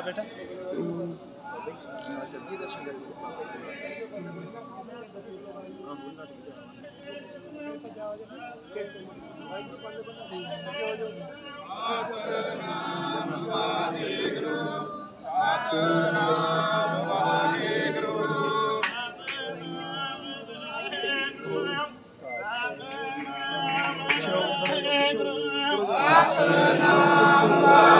ਆਇਆ ਬੇਟਾ? Satnam Waheguru Satnam Waheguru.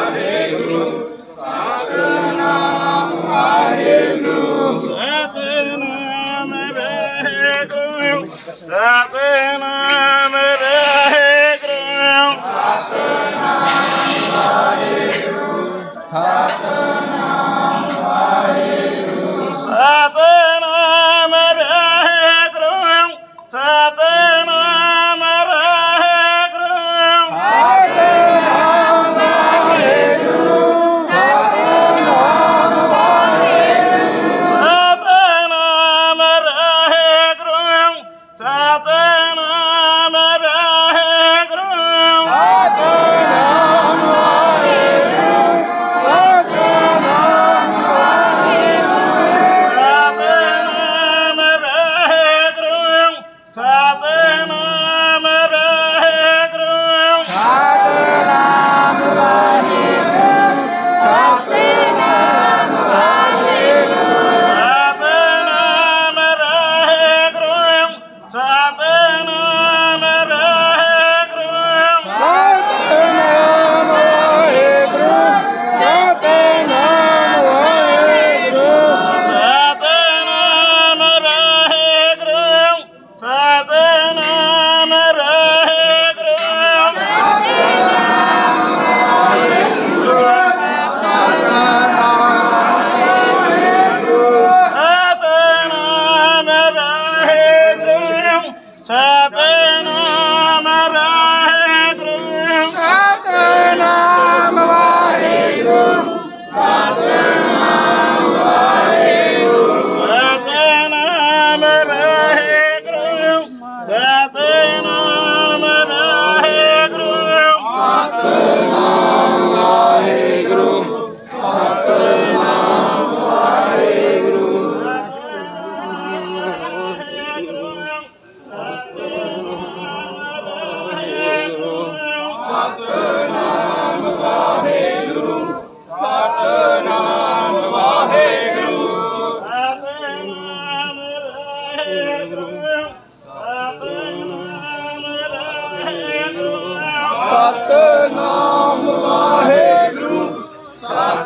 you. it, then Waheguru Satnam Waheguru Satnam Waheguru Satnam Waheguru Satnam Waheguru Satnam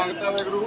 मांगता है गुरु